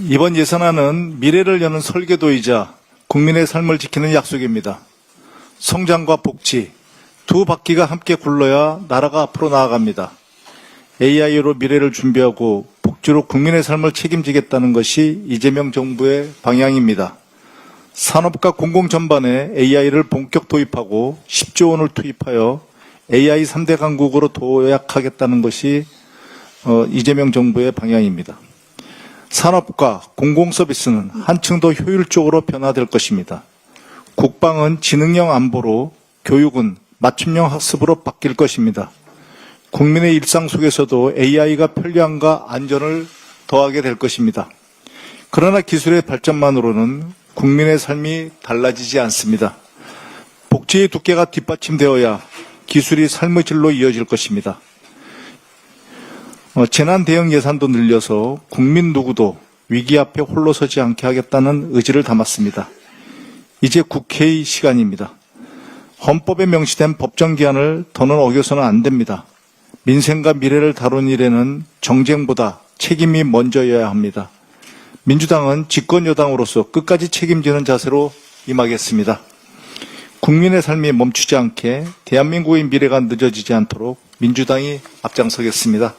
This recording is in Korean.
이번 예산안은 미래를 여는 설계도이자 국민의 삶을 지키는 약속입니다. 성장과 복지 두 바퀴가 함께 굴러야 나라가 앞으로 나아갑니다. AI로 미래를 준비하고 복지로 국민의 삶을 책임지겠다는 것이 이재명 정부의 방향입니다. 산업과 공공 전반에 AI를 본격 도입하고 10조 원을 투입하여 AI 3대 강국으로 도약하겠다는 것이 어, 이재명 정부의 방향입니다. 산업과 공공 서비스는 한층 더 효율적으로 변화될 것입니다. 국방은 지능형 안보로 교육은 맞춤형 학습으로 바뀔 것입니다. 국민의 일상 속에서도 AI가 편리함과 안전을 더하게 될 것입니다. 그러나 기술의 발전만으로는 국민의 삶이 달라지지 않습니다. 복지의 두께가 뒷받침되어야 기술이 삶의 질로 이어질 것입니다. 어, 재난 대응 예산도 늘려서 국민 누구도 위기 앞에 홀로 서지 않게 하겠다는 의지를 담았습니다. 이제 국회의 시간입니다. 헌법에 명시된 법정 기한을 더는 어겨서는 안 됩니다. 민생과 미래를 다룬 일에는 정쟁보다 책임이 먼저여야 합니다. 민주당은 집권 여당으로서 끝까지 책임지는 자세로 임하겠습니다. 국민의 삶이 멈추지 않게 대한민국의 미래가 늦어지지 않도록 민주당이 앞장서겠습니다.